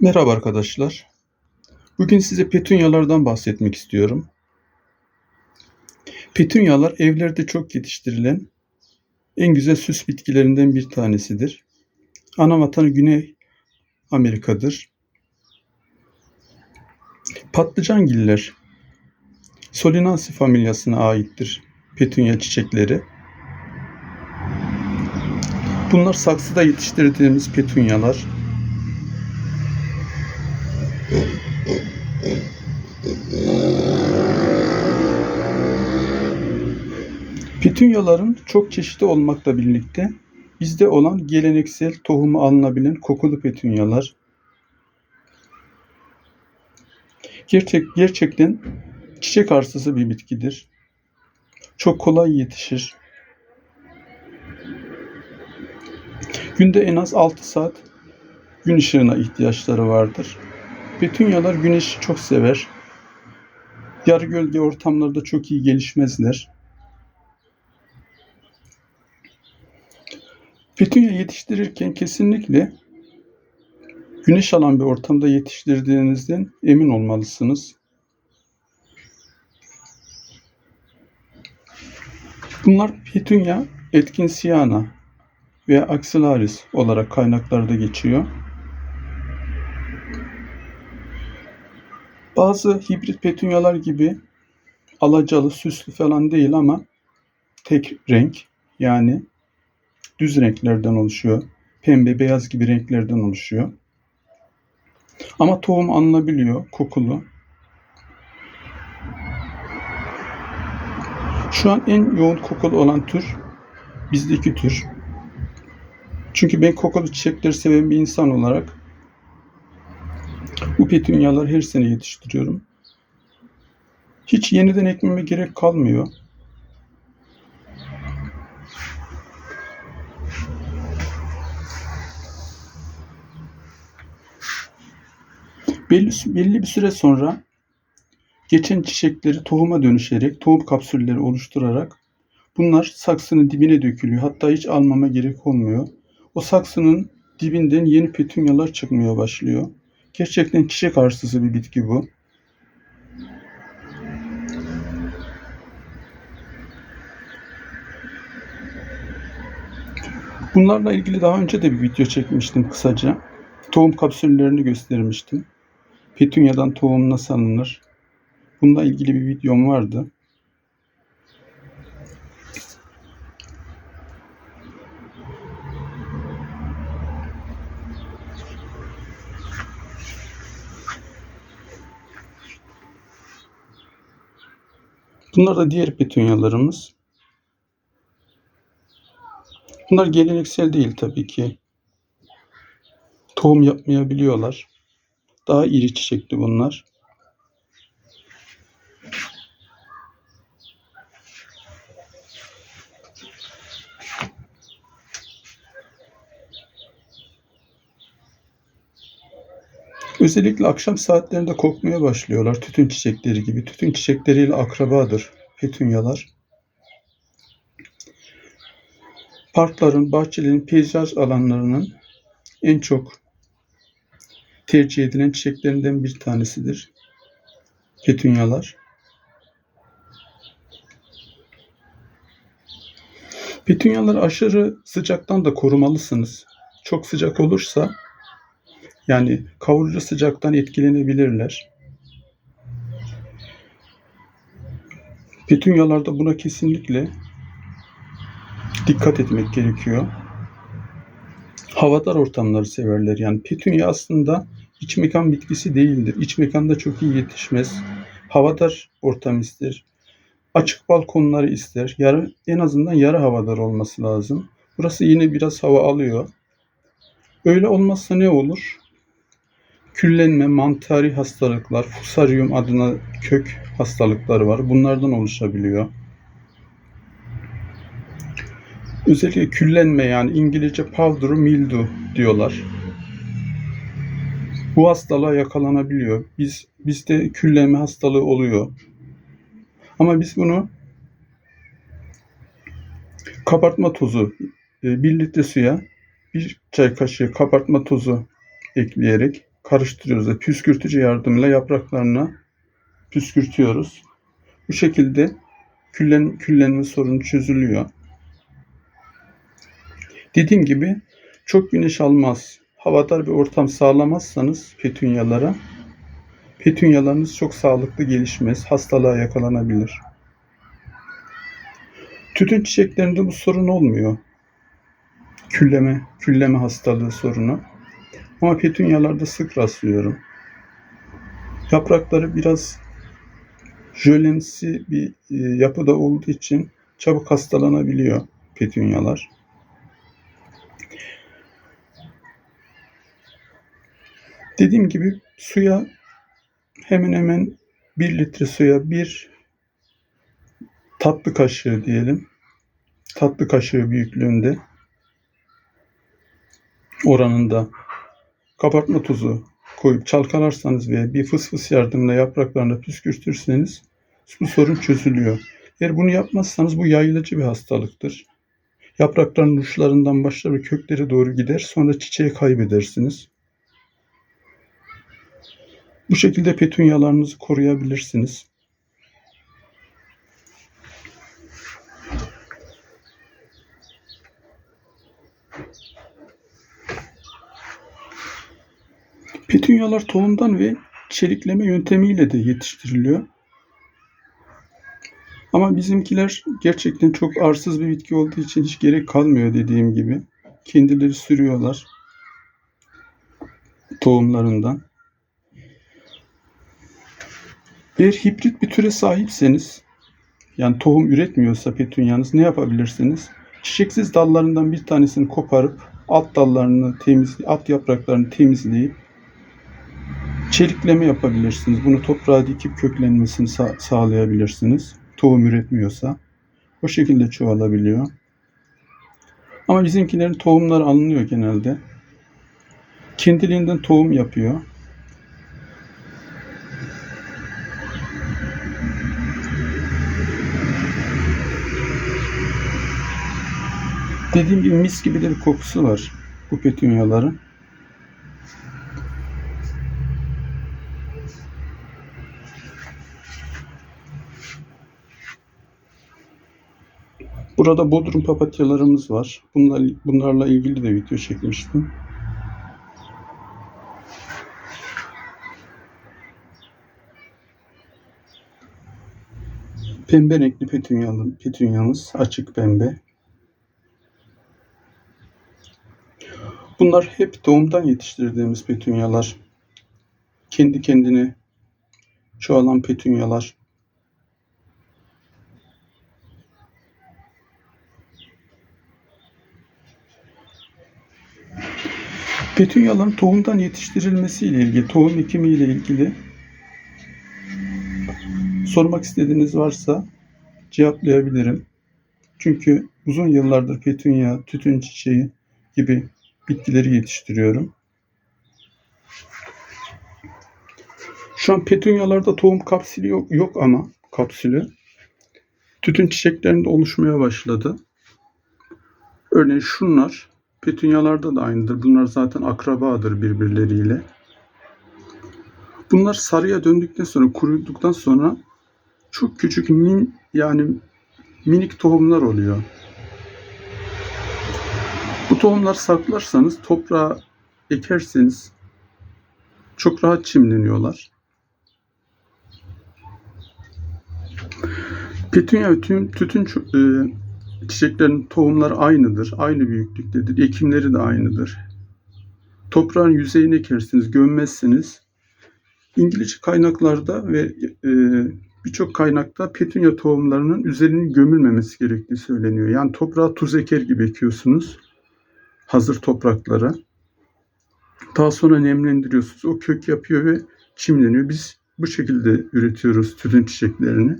Merhaba arkadaşlar. Bugün size petunyalardan bahsetmek istiyorum. Petunyalar evlerde çok yetiştirilen en güzel süs bitkilerinden bir tanesidir. Ana vatanı Güney Amerika'dır. Patlıcangiller Solanaceae familyasına aittir petunya çiçekleri. Bunlar saksıda yetiştirdiğimiz petunyalar. Petunyaların çok çeşidi olmakla birlikte bizde olan geleneksel tohumu alınabilen kokulu petunyalar gerçek gerçekten çiçek arsızı bir bitkidir. Çok kolay yetişir. Günde en az 6 saat gün ışığına ihtiyaçları vardır. Petunyalar güneşi çok sever. Yarı gölge ortamlarda çok iyi gelişmezler. Petunya yetiştirirken kesinlikle güneş alan bir ortamda yetiştirdiğinizden emin olmalısınız. Bunlar Petunia etkinsiana veya axillaris olarak kaynaklarda geçiyor. Bazı hibrit petunyalar gibi alacalı, süslü falan değil ama tek renk yani düz renklerden oluşuyor. Pembe, beyaz gibi renklerden oluşuyor. Ama tohum alınabiliyor, kokulu. Şu an en yoğun kokulu olan tür bizdeki tür. Çünkü ben kokulu çiçekleri seven bir insan olarak bu petunyaları her sene yetiştiriyorum. Hiç yeniden ekmeme gerek kalmıyor. Belli, belli bir süre sonra geçen çiçekleri tohuma dönüşerek, tohum kapsülleri oluşturarak bunlar saksının dibine dökülüyor. Hatta hiç almama gerek olmuyor. O saksının dibinden yeni petunyalar çıkmaya başlıyor. Gerçekten çiçek arsızı bir bitki bu. Bunlarla ilgili daha önce de bir video çekmiştim kısaca. Tohum kapsüllerini göstermiştim. Petunya'dan tohum nasıl alınır? Bununla ilgili bir videom vardı. Bunlar da diğer petunyalarımız. Bunlar geleneksel değil tabii ki. Tohum yapmayabiliyorlar. Daha iri çiçekli bunlar. Özellikle akşam saatlerinde kokmaya başlıyorlar. Tütün çiçekleri gibi. Tütün çiçekleriyle akrabadır petunyalar. Parkların, bahçelerin, peyzaj alanlarının en çok tercih edilen çiçeklerinden bir tanesidir. Petunyalar. Petunyaları aşırı sıcaktan da korumalısınız. Çok sıcak olursa yani kavurucu sıcaktan etkilenebilirler. Petunyalarda buna kesinlikle dikkat etmek gerekiyor. Havadar ortamları severler. Yani petunya aslında iç mekan bitkisi değildir. İç mekanda çok iyi yetişmez. Havadar ortam ister. Açık balkonları ister. Yarı, en azından yarı havadar olması lazım. Burası yine biraz hava alıyor. Öyle olmazsa ne olur? Küllenme, mantari hastalıklar, fusarium adına kök hastalıkları var. Bunlardan oluşabiliyor. Özellikle küllenme yani İngilizce powder mildew diyorlar. Bu hastalığa yakalanabiliyor. Biz bizde küllenme hastalığı oluyor. Ama biz bunu kabartma tozu e, bir litre suya bir çay kaşığı kabartma tozu ekleyerek karıştırıyoruz ve püskürtücü yardımıyla yapraklarına püskürtüyoruz. Bu şekilde küllen, küllenme sorunu çözülüyor. Dediğim gibi çok güneş almaz, havadar bir ortam sağlamazsanız petunyalara petunyalarınız çok sağlıklı gelişmez, hastalığa yakalanabilir. Tütün çiçeklerinde bu sorun olmuyor. Külleme, külleme hastalığı sorunu. Ama petunyalarda sık rastlıyorum. Yaprakları biraz jölemsi bir e, yapıda olduğu için çabuk hastalanabiliyor petunyalar. Dediğim gibi suya hemen hemen 1 litre suya bir tatlı kaşığı diyelim. Tatlı kaşığı büyüklüğünde oranında kabartma tozu koyup çalkalarsanız veya bir fıs fıs yardımıyla yapraklarını püskürtürseniz bu sorun çözülüyor. Eğer bunu yapmazsanız bu yayılıcı bir hastalıktır. Yaprakların uçlarından başlar ve köklere doğru gider. Sonra çiçeği kaybedersiniz. Bu şekilde petunyalarınızı koruyabilirsiniz. Petunyalar tohumdan ve çelikleme yöntemiyle de yetiştiriliyor. Ama bizimkiler gerçekten çok arsız bir bitki olduğu için hiç gerek kalmıyor dediğim gibi. Kendileri sürüyorlar tohumlarından. Eğer hibrit bir türe sahipseniz, yani tohum üretmiyorsa petunyanız ne yapabilirsiniz? Çiçeksiz dallarından bir tanesini koparıp alt dallarını temiz, alt yapraklarını temizleyip çelikleme yapabilirsiniz. Bunu toprağa dikip köklenmesini sa- sağlayabilirsiniz. Tohum üretmiyorsa. O şekilde çoğalabiliyor. Ama bizimkilerin tohumları alınıyor genelde. Kendiliğinden tohum yapıyor. Dediğim gibi mis gibi de bir kokusu var bu petunyaların. Burada Bodrum papatyalarımız var. Bunlar, bunlarla ilgili de video çekmiştim. Pembe renkli petunyalı, petunyamız açık pembe. Bunlar hep doğumdan yetiştirdiğimiz petunyalar. Kendi kendine çoğalan petunyalar. Petunyaların tohumdan yetiştirilmesiyle ilgili, tohum ekimiyle ilgili sormak istediğiniz varsa cevaplayabilirim. Çünkü uzun yıllardır petunya, tütün çiçeği gibi bitkileri yetiştiriyorum. Şu an petunyalarda tohum kapsülü yok, yok ama kapsülü. Tütün çiçeklerinde oluşmaya başladı. Örneğin şunlar petunyalarda da aynıdır. Bunlar zaten akrabadır birbirleriyle. Bunlar sarıya döndükten sonra, kuruduktan sonra çok küçük min yani minik tohumlar oluyor. Bu tohumlar saklarsanız toprağa ekerseniz çok rahat çimleniyorlar. Petunya tüm tütün e, çiçeklerin tohumları aynıdır. Aynı büyüklüktedir. Ekimleri de aynıdır. Toprağın yüzeyine ekersiniz, gömmezsiniz. İngilizce kaynaklarda ve e, birçok kaynakta petunya tohumlarının üzerinin gömülmemesi gerektiği söyleniyor. Yani toprağa tuz eker gibi ekiyorsunuz hazır topraklara. Daha sonra nemlendiriyorsunuz. O kök yapıyor ve çimleniyor. Biz bu şekilde üretiyoruz tütün çiçeklerini.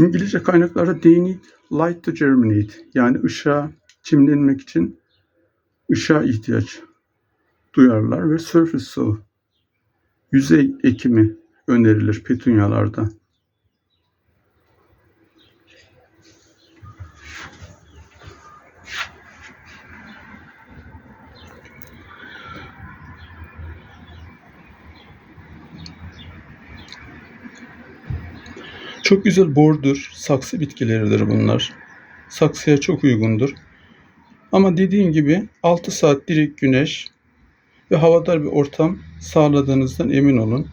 İngilizce kaynaklarda they need light to germinate. Yani ışığa çimlenmek için ışığa ihtiyaç duyarlar ve surface sow yüzey ekimi önerilir petunyalarda. Çok güzel bordur, saksı bitkileridir bunlar. Saksıya çok uygundur. Ama dediğim gibi 6 saat direkt güneş ve havadar bir ortam sağladığınızdan emin olun.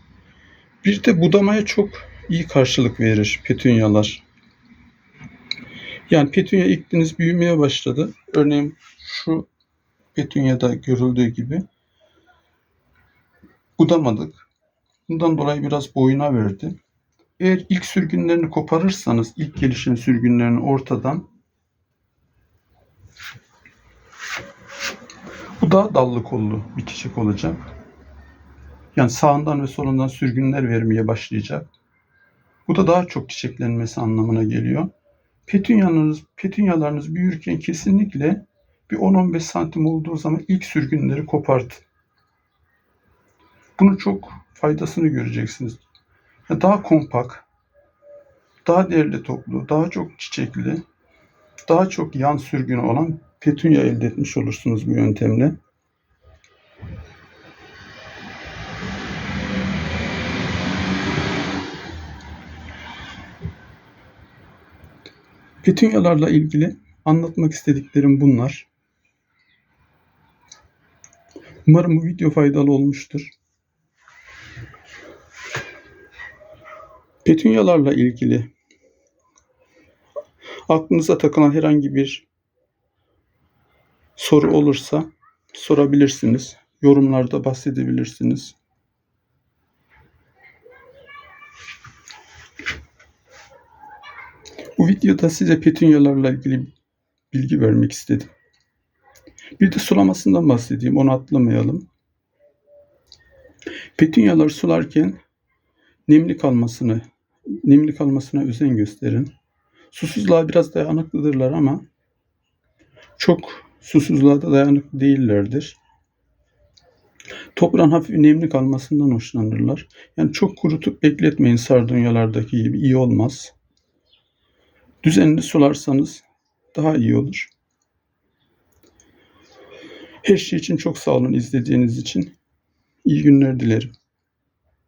Bir de budamaya çok iyi karşılık verir petunyalar. Yani petunya ikliniz büyümeye başladı. Örneğin şu petunyada görüldüğü gibi budamadık. Bundan dolayı biraz boyuna verdi. Eğer ilk sürgünlerini koparırsanız, ilk gelişim sürgünlerini ortadan bu daha dallı kollu bir çiçek olacak. Yani sağından ve solundan sürgünler vermeye başlayacak. Bu da daha çok çiçeklenmesi anlamına geliyor. Petunyalarınız, petunyalarınız büyürken kesinlikle bir 10-15 santim olduğu zaman ilk sürgünleri kopartın. Bunun çok faydasını göreceksiniz. Daha kompakt, daha değerli toplu, daha çok çiçekli, daha çok yan sürgünü olan petunya elde etmiş olursunuz bu yöntemle. Petunyalarla ilgili anlatmak istediklerim bunlar. Umarım bu video faydalı olmuştur. Petunyalarla ilgili aklınıza takılan herhangi bir soru olursa sorabilirsiniz. Yorumlarda bahsedebilirsiniz. Bu videoda size petunyalarla ilgili bilgi vermek istedim. Bir de sulamasından bahsedeyim. Onu atlamayalım. Petunyaları sularken nemli kalmasını nemli kalmasına özen gösterin. Susuzluğa biraz dayanıklıdırlar ama çok susuzluğa da dayanıklı değillerdir. Toprağın hafif nemli kalmasından hoşlanırlar. Yani çok kurutup bekletmeyin sardunyalardaki gibi iyi olmaz. Düzenli sularsanız daha iyi olur. Her şey için çok sağ olun izlediğiniz için. İyi günler dilerim.